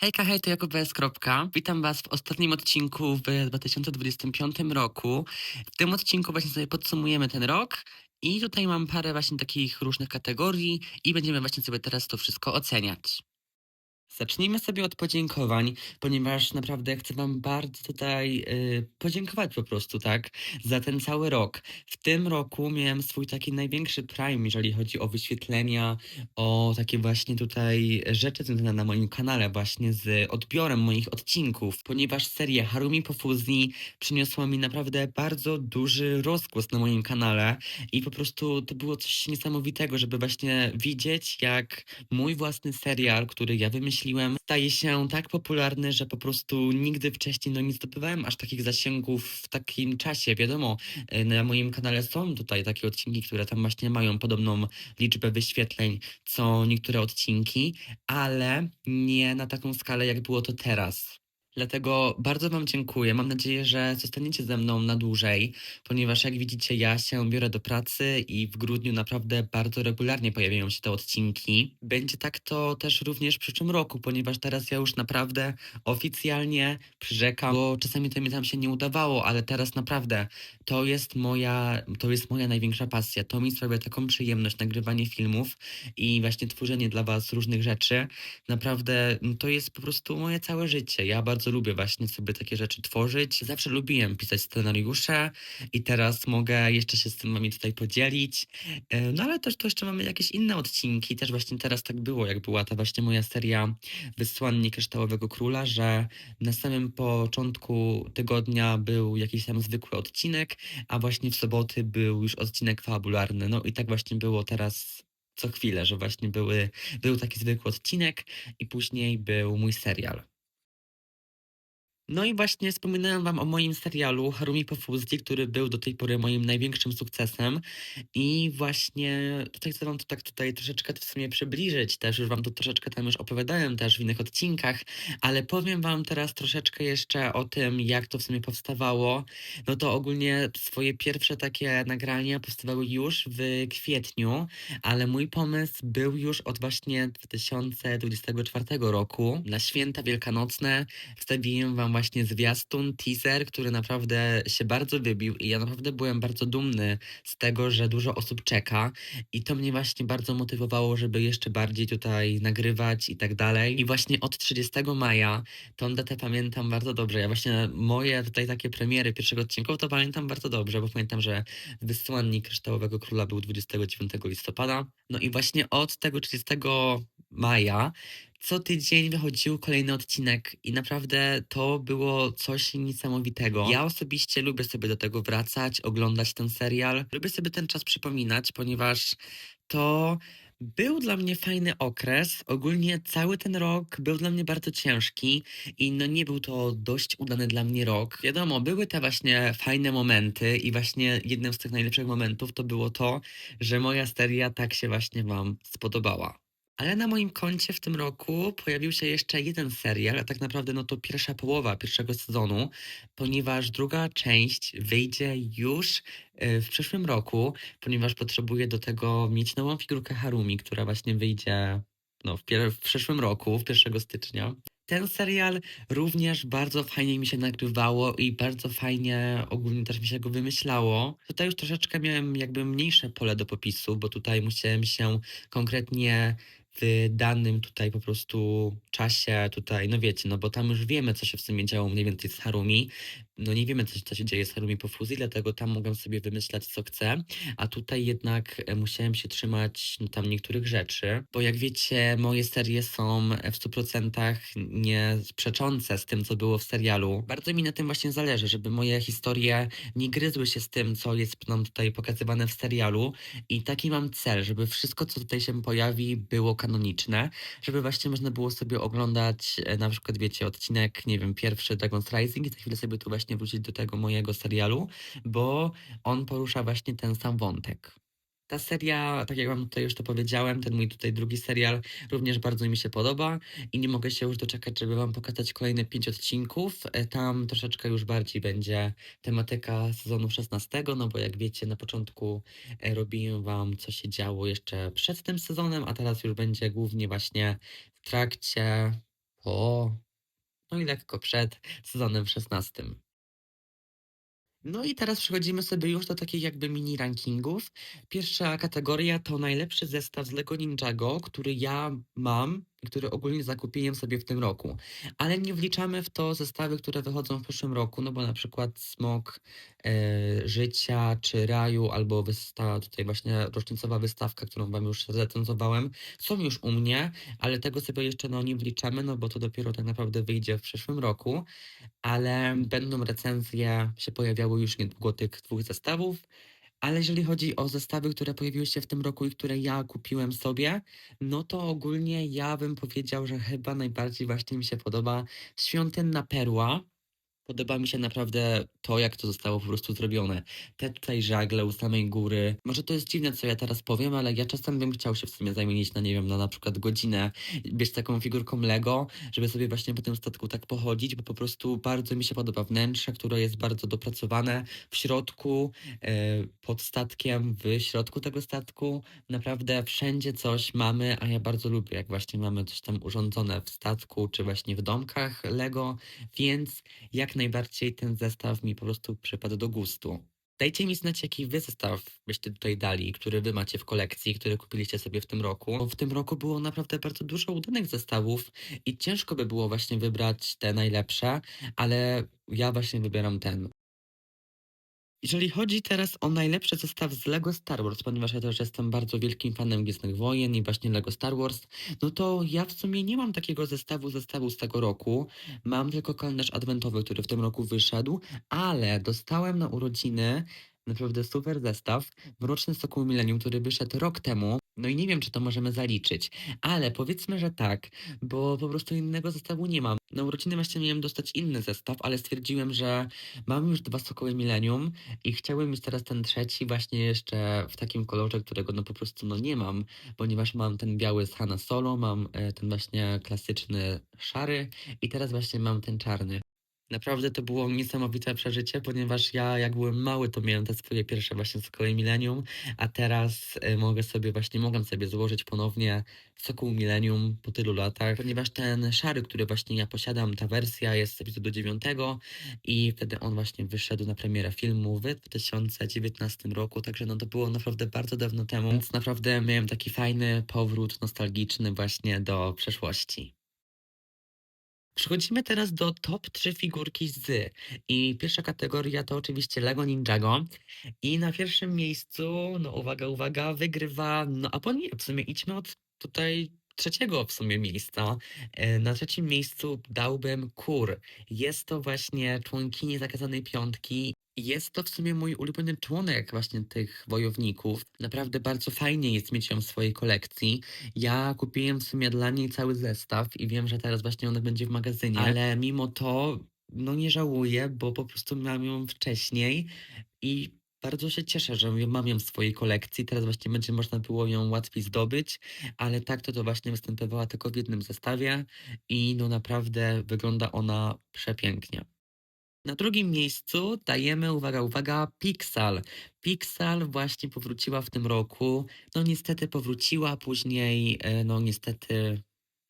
Hejka, hej, to Jakub S. Witam Was w ostatnim odcinku w 2025 roku. W tym odcinku właśnie sobie podsumujemy ten rok i tutaj mam parę właśnie takich różnych kategorii i będziemy właśnie sobie teraz to wszystko oceniać. Zacznijmy sobie od podziękowań, ponieważ naprawdę chcę Wam bardzo tutaj y, podziękować po prostu, tak, za ten cały rok. W tym roku miałem swój taki największy prime, jeżeli chodzi o wyświetlenia, o takie właśnie tutaj rzeczy związane na moim kanale, właśnie z odbiorem moich odcinków, ponieważ seria Harumi po fuzji przyniosła mi naprawdę bardzo duży rozgłos na moim kanale i po prostu to było coś niesamowitego, żeby właśnie widzieć, jak mój własny serial, który ja wymyśliłem, staje się tak popularny, że po prostu nigdy wcześniej no, nie zdobywałem aż takich zasięgów w takim czasie. Wiadomo, y, na moim kanale są tutaj takie odcinki, które tam właśnie mają podobną liczbę wyświetleń co niektóre odcinki, ale nie na taką skalę, jak było to teraz. Dlatego bardzo Wam dziękuję. Mam nadzieję, że zostaniecie ze mną na dłużej, ponieważ jak widzicie, ja się biorę do pracy i w grudniu naprawdę bardzo regularnie pojawiają się te odcinki. Będzie tak to też również w przyszłym roku, ponieważ teraz ja już naprawdę oficjalnie przyrzekam, bo czasami to mi tam się nie udawało, ale teraz naprawdę to jest moja, to jest moja największa pasja. To mi sprawia taką przyjemność nagrywanie filmów i właśnie tworzenie dla Was różnych rzeczy. Naprawdę to jest po prostu moje całe życie. Ja bardzo lubię właśnie sobie takie rzeczy tworzyć. Zawsze lubiłem pisać scenariusze i teraz mogę jeszcze się z tym wami tutaj podzielić. E, No ale też to jeszcze mamy jakieś inne odcinki. Też właśnie teraz tak było, jak była ta właśnie moja seria Wysłannik Kryształowego Króla, że na samym początku tygodnia był jakiś tam zwykły odcinek, a właśnie w soboty był już odcinek fabularny. No i tak właśnie było teraz co chwilę, że właśnie były, był taki zwykły odcinek i później był mój serial. No i właśnie wspominałem wam o moim serialu Harumi po Fuzji, który był do tej pory moim największym sukcesem i właśnie tutaj chcę wam to tak tutaj troszeczkę w sumie przybliżyć, też już wam to troszeczkę tam już opowiadałem też w innych odcinkach, ale powiem wam teraz troszeczkę jeszcze o tym, jak to w sumie powstawało. No to ogólnie swoje pierwsze takie nagrania powstawały już w kwietniu, ale mój pomysł był już od właśnie 2024 roku. Na święta wielkanocne wstawiłem wam właśnie zwiastun, teaser, który naprawdę się bardzo wybił i ja naprawdę byłem bardzo dumny z tego, że dużo osób czeka i to mnie właśnie bardzo motywowało, żeby jeszcze bardziej tutaj nagrywać i tak dalej. I właśnie od 30 maja, tą datę pamiętam bardzo dobrze. Ja właśnie moje tutaj takie premiery pierwszego odcinka to pamiętam bardzo dobrze, bo pamiętam, że Wysłannik Kryształowego Króla był 29 listopada. No i właśnie od tego 30 maja co tydzień wychodził kolejny odcinek i naprawdę to było coś niesamowitego. Ja osobiście lubię sobie do tego wracać, oglądać ten serial. Lubię sobie ten czas przypominać, ponieważ to był dla mnie fajny okres. Ogólnie cały ten rok był dla mnie bardzo ciężki i no nie był to dość udany dla mnie rok. Wiadomo, były te właśnie fajne momenty i właśnie jednym z tych najlepszych momentów to było to, że moja seria tak się właśnie wam spodobała. Ale na moim koncie w tym roku pojawił się jeszcze jeden serial, a tak naprawdę no to pierwsza połowa pierwszego sezonu, ponieważ druga część wyjdzie już e, w przyszłym roku, ponieważ potrzebuję do tego mieć nową figurkę Harumi, która właśnie wyjdzie no, w, pier- w przyszłym roku, w 1 stycznia. Ten serial również bardzo fajnie mi się nagrywało i bardzo fajnie ogólnie też mi się go wymyślało. Tutaj już troszeczkę miałem jakby mniejsze pole do popisu, bo tutaj musiałem się konkretnie w danym tutaj po prostu czasie tutaj, no wiecie, no bo tam już wiemy, co się w sumie działo mniej więcej z Harumi. No nie wiemy, co, co się dzieje z Harumi po fuzji, dlatego tam mogłem sobie wymyślać, co chcę, a tutaj jednak e, musiałem się trzymać no, tam niektórych rzeczy, bo jak wiecie, moje serie są w 100% nie sprzeczące z tym, co było w serialu. Bardzo mi na tym właśnie zależy, żeby moje historie nie gryzły się z tym, co jest nam tutaj pokazywane w serialu i taki mam cel, żeby wszystko, co tutaj się pojawi, było kanoniczne, żeby właśnie można było sobie oglądać e, na przykład, wiecie, odcinek, nie wiem, pierwszy Dragon's Rising i za chwilę sobie tu właśnie wrócić do tego mojego serialu, bo on porusza właśnie ten sam wątek. Ta seria, tak jak wam tutaj już to powiedziałem, ten mój tutaj drugi serial również bardzo mi się podoba i nie mogę się już doczekać, żeby wam pokazać kolejne pięć odcinków. E, Tam troszeczkę już bardziej będzie tematyka sezonu 16, no bo jak wiecie, na początku e, robiłem wam, co się działo jeszcze przed tym sezonem, a teraz już będzie głównie właśnie w trakcie po, no i lekko przed sezonem 16. No i teraz przechodzimy sobie już do takich jakby mini rankingów. Pierwsza kategoria to najlepszy zestaw z Lego Ninjago, który ja mam który ogólnie zakupiłem sobie w tym roku. Ale nie wliczamy w to zestawy, które wychodzą w przyszłym roku, no bo na przykład Smok e, Życia czy Raju, albo wystawa, tutaj właśnie rocznicowa wystawka, którą wam już zrecenzowałem, są już u mnie, ale tego sobie jeszcze no nie wliczamy, no bo to dopiero tak naprawdę wyjdzie w przyszłym roku ale będą recenzje się pojawiały już niedługo tych dwóch zestawów. Ale jeżeli chodzi o zestawy, które pojawiły się w tym roku i które ja kupiłem sobie, no to ogólnie ja bym powiedział, że chyba najbardziej właśnie mi się podoba Świątynna Perła. Podoba mi się naprawdę to, jak to zostało po prostu zrobione. Te tutaj żagle u samej góry. Może to jest dziwne, co ja teraz powiem, ale ja czasem bym chciał się w sumie zamienić na, nie wiem, na na przykład godzinę, być taką figurką Lego, żeby sobie właśnie po tym statku tak pochodzić, bo po prostu bardzo mi się podoba wnętrze, które jest bardzo dopracowane w środku, e, pod statkiem, w środku tego statku. Naprawdę wszędzie coś mamy, a ja bardzo lubię, jak właśnie mamy coś tam urządzone w statku, czy właśnie w domkach Lego, więc jak najbardziej ten zestaw mi po prostu przypadł do gustu. Dajcie mi znać, jaki wy zestaw byście tutaj dali, który wy macie w kolekcji, który kupiliście sobie w tym roku. Bo w tym roku było naprawdę bardzo dużo udanych zestawów i ciężko by było właśnie wybrać te najlepsze, ale ja właśnie wybieram ten. Jeżeli chodzi teraz o najlepszy zestaw z Lego Star Wars, ponieważ ja też jestem bardzo wielkim fanem Gwiezdnych Wojen i właśnie Lego Star Wars, no to ja w sumie nie mam takiego zestawu zestawu z tego roku. Mam tylko kalendarz adwentowy, który w tym roku wyszedł, ale dostałem na urodziny naprawdę super zestaw, Mroczny Sokół Millennium, który wyszedł rok temu. No i nie wiem, czy to możemy zaliczyć, ale powiedzmy, że tak, bo po prostu innego zestawu nie mam. Na urodziny właśnie miałem dostać inny zestaw, ale stwierdziłem, że mam już dwa Sokoły Millennium, i chciałem mieć teraz ten trzeci właśnie jeszcze w takim kolorze, którego no po prostu no nie mam, ponieważ mam ten biały z Hanna Solo, mam e, ten właśnie klasyczny szary i teraz właśnie mam ten czarny. Naprawdę to było niesamowite przeżycie, ponieważ ja jak byłem mały, to miałem te swoje pierwsze właśnie Sokoły Millennium, a teraz e, mogę sobie właśnie, mogę sobie złożyć ponownie Sokół Millennium po tylu latach, ponieważ ten szary, który właśnie ja posiadam, ta wersja jest z epizodu 9 i wtedy on właśnie wyszedł na premierę filmu w 2019 roku, także no to było naprawdę bardzo dawno temu, więc naprawdę miałem taki fajny powrót nostalgiczny właśnie do przeszłości. Przechodzimy teraz do top 3 figurki z. I pierwsza kategoria to oczywiście Lego Ninjago. I na pierwszym miejscu, no uwaga, uwaga, wygrywa, no a po nie, w sumie idźmy od tutaj trzeciego w sumie miejsca. E, Na trzecim miejscu dałbym Kur. Jest to właśnie członkini Zakazanej Piątki. Jest to w sumie mój ulubiony członek właśnie tych wojowników. Naprawdę bardzo fajnie jest mieć ją w swojej kolekcji. Ja kupiłem w sumie dla niej cały zestaw i wiem, że teraz właśnie ona będzie w magazynie, ale mimo to no nie żałuję, bo po prostu miałem ją wcześniej i bardzo się cieszę, że mam ją w swojej kolekcji. Teraz właśnie będzie można było ją łatwiej zdobyć, ale tak to to właśnie występowała tylko w jednym zestawie i no naprawdę wygląda ona przepięknie. Na drugim miejscu dajemy, uwaga, uwaga, Pixal. Pixal właśnie powróciła w tym roku. No niestety powróciła, później e, no niestety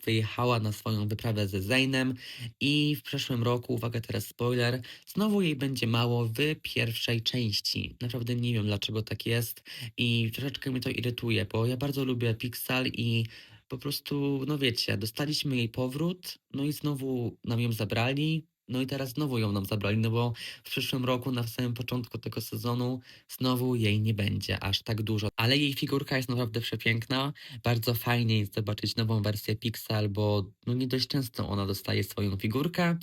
wyjechała na swoją wyprawę ze Zainem i w przyszłym roku, uwaga teraz spoiler, znowu jej będzie mało w pierwszej części. Naprawdę nie wiem dlaczego tak jest i troszeczkę mnie to irytuje, bo ja bardzo lubię Pixal i po prostu, no wiecie, dostaliśmy jej powrót, no i znowu nam ją zabrali. No i teraz znowu ją nam zabrali, no bo w przyszłym roku, na samym początku tego sezonu, znowu jej nie będzie aż tak dużo. Ale jej figurka jest naprawdę przepiękna. Bardzo fajnie jest zobaczyć nową wersję Pixel, bo no nie dość często ona dostaje swoją figurkę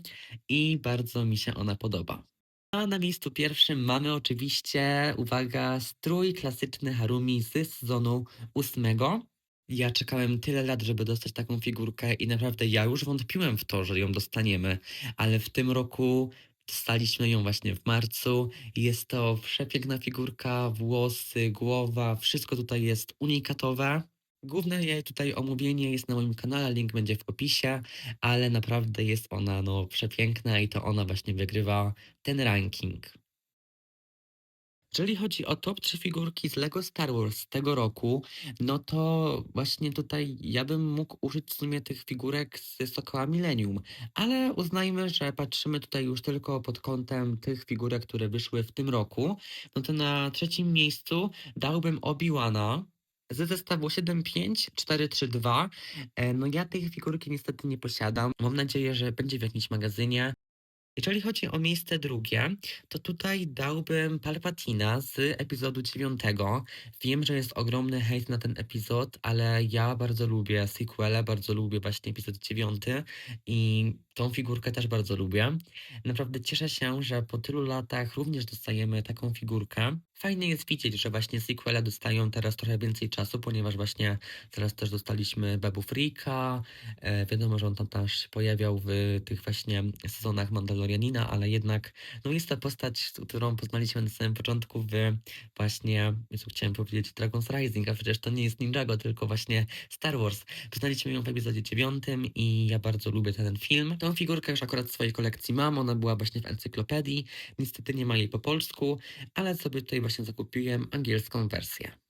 i bardzo mi się ona podoba. A na miejscu pierwszym mamy oczywiście, uwaga, strój klasyczny Harumi z sezonu ósmego. Ja czekałem tyle lat, żeby dostać taką figurkę i naprawdę ja już wątpiłem w to, że ją dostaniemy, ale w tym roku dostaliśmy ją właśnie w marcu. Jest to przepiękna figurka, włosy, głowa, wszystko tutaj jest unikatowe. Główne jej tutaj omówienie jest na moim kanale, link będzie w opisie, ale naprawdę jest ona no przepiękna i to ona właśnie wygrywa ten ranking. Jeżeli chodzi o top 3 figurki z Lego Star Wars z tego roku, no to właśnie tutaj ja bym mógł użyć w sumie tych figurek z Sokoła Millennium, ale uznajmy, że patrzymy tutaj już tylko pod kątem tych figurek, które wyszły w tym roku. No to na trzecim miejscu dałbym Obi-Wana ze zestawu 75432. E, No ja tej figurki niestety nie posiadam. Mam nadzieję, że będzie w jakimś magazynie. Jeżeli chodzi o miejsce drugie, to tutaj dałbym Palpatina z epizodu dziewiątego. Wiem, że jest ogromny hejt na ten epizod, ale ja bardzo lubię sequele, bardzo lubię właśnie epizod dziewiąty i tą figurkę też bardzo lubię. Naprawdę cieszę się, że po tylu latach również dostajemy taką figurkę. Fajnie jest widzieć, że właśnie sequele dostają teraz trochę więcej czasu, ponieważ właśnie teraz też dostaliśmy Babu Freaka, E, wiadomo, że on tam też się pojawiał w tych właśnie sezonach Mandalorianina, ale jednak no jest to postać, którą poznaliśmy na samym początku w właśnie, Jezu, chciałem powiedzieć Dragon's Rising, a przecież to nie jest Ninjago, tylko właśnie Star Wars. Poznaliśmy ją w epizodzie dziewiątym i ja bardzo lubię ten film. Tą figurkę już akurat w swojej kolekcji mam, ona była właśnie w encyklopedii, niestety nie ma jej po polsku, ale sobie tutaj właśnie zakupiłem angielską wersję.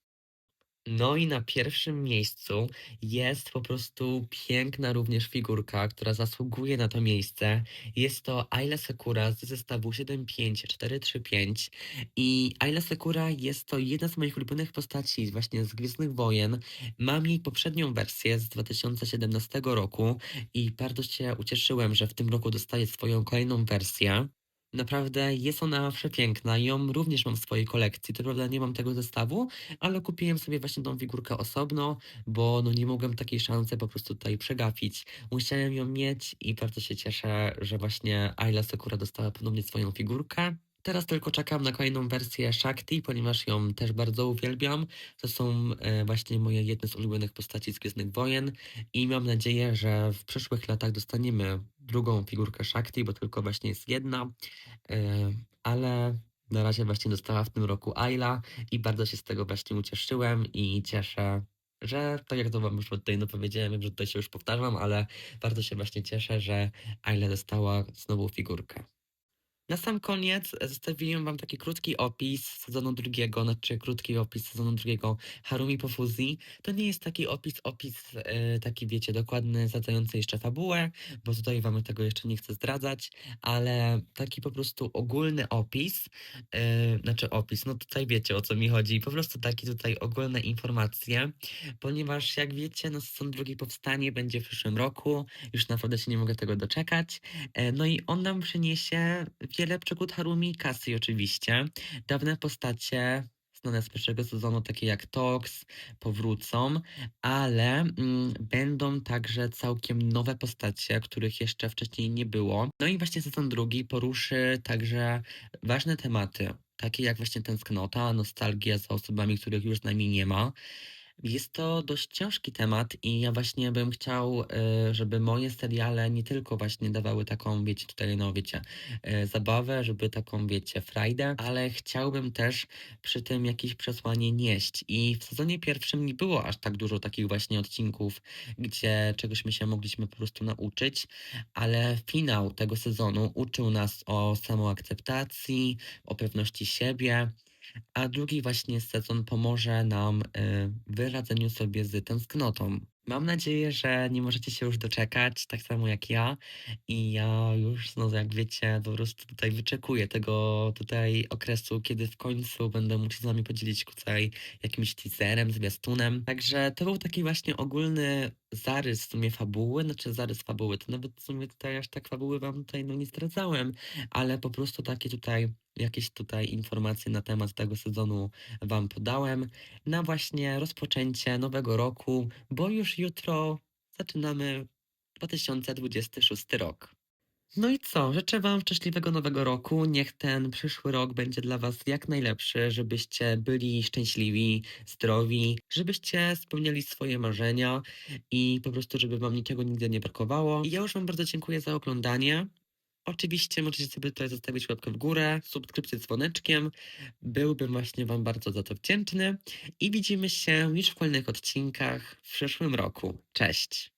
No i na pierwszym miejscu jest po prostu piękna również figurka, która zasługuje na to miejsce. Jest to Ayla Sakura z zestawu 75435 i Ayla Sakura jest to jedna z moich ulubionych postaci właśnie z Gwiezdnych Wojen. Mam jej poprzednią wersję z 2017 roku i bardzo się ucieszyłem, że w tym roku dostaję swoją kolejną wersję. Naprawdę jest ona przepiękna. Ją również mam w swojej kolekcji. To prawda, nie mam tego zestawu, ale kupiłem sobie właśnie tą figurkę osobno, bo no nie mogłem takiej szansy po prostu tutaj przegapić. Musiałem ją mieć i bardzo się cieszę, że właśnie Ayla Sakura dostała ponownie swoją figurkę. Teraz tylko czekam na kolejną wersję Shakti, ponieważ ją też bardzo uwielbiam. To są e, właśnie moje jedne z ulubionych postaci z Gwiezdnych Wojen i mam nadzieję, że w przyszłych latach dostaniemy drugą figurkę Shakti, bo tylko właśnie jest jedna, e, ale na razie właśnie dostała w tym roku Ayla i bardzo się z tego właśnie ucieszyłem i cieszę, że tak jak to wam już tutaj no powiedziałem, wiem, że tutaj się już powtarzam, ale bardzo się właśnie cieszę, że Ayla dostała znowu figurkę. Na sam koniec zostawiłem wam taki krótki opis sezonu drugiego, znaczy krótki opis sezonu drugiego Harumi po fuzji. To nie jest taki opis, opis e, taki wiecie, dokładny, zadający jeszcze fabułę, bo tutaj wam tego jeszcze nie chcę zdradzać, ale taki po prostu ogólny opis, e, znaczy opis, no tutaj wiecie o co mi chodzi, po prostu takie tutaj ogólne informacje, ponieważ jak wiecie, no sezon drugi powstanie, będzie w przyszłym roku, już naprawdę się nie mogę tego doczekać, E, No i on nam przyniesie wiele przygód Harumi i Cassie oczywiście. Dawne postacie znane z pierwszego sezonu, takie jak Tox, powrócą, ale mm, będą także całkiem nowe postacie, których jeszcze wcześniej nie było. No i właśnie sezon drugi poruszy także ważne tematy, takie jak właśnie tęsknota, nostalgia za osobami, których już z nami nie ma. Jest to dość ciężki temat i ja właśnie bym chciał, y, żeby moje seriale nie tylko właśnie dawały taką, wiecie, tutaj no wiecie, y, zabawę, żeby taką, wiecie, frajdę, ale chciałbym też przy tym jakieś przesłanie nieść. I w sezonie pierwszym nie było aż tak dużo takich właśnie odcinków, gdzie czegoś my się mogliśmy po prostu nauczyć, ale finał tego sezonu uczył nas o samoakceptacji, o pewności siebie. A drugi właśnie sezon pomoże nam y, w radzeniu sobie z tęsknotą. Mam nadzieję, że nie możecie się już doczekać, tak samo jak ja. I ja już, no jak wiecie, po prostu tutaj wyczekuję tego tutaj okresu, kiedy w końcu będę mógł z wami podzielić tutaj jakimś teaserem, zwiastunem. Także to był taki właśnie ogólny zarys w sumie fabuły, znaczy zarys fabuły, to nawet w sumie tutaj aż tak fabuły wam tutaj no nie zdradzałem, ale po prostu takie tutaj jakieś tutaj informacje na temat tego sezonu wam podałem na właśnie rozpoczęcie nowego roku, bo już jutro zaczynamy 2026 rok. No i co? Życzę Wam szczęśliwego nowego roku. Niech ten przyszły rok będzie dla Was jak najlepszy, żebyście byli szczęśliwi, zdrowi, żebyście spełniali swoje marzenia i po prostu, żeby Wam niczego nigdy nie brakowało. I ja już Wam bardzo dziękuję za oglądanie. Oczywiście możecie sobie tutaj zostawić łapkę w górę, subskrypcję dzwoneczkiem. Byłbym właśnie Wam bardzo za to wdzięczny. I widzimy się już w kolejnych odcinkach w przyszłym roku. Cześć!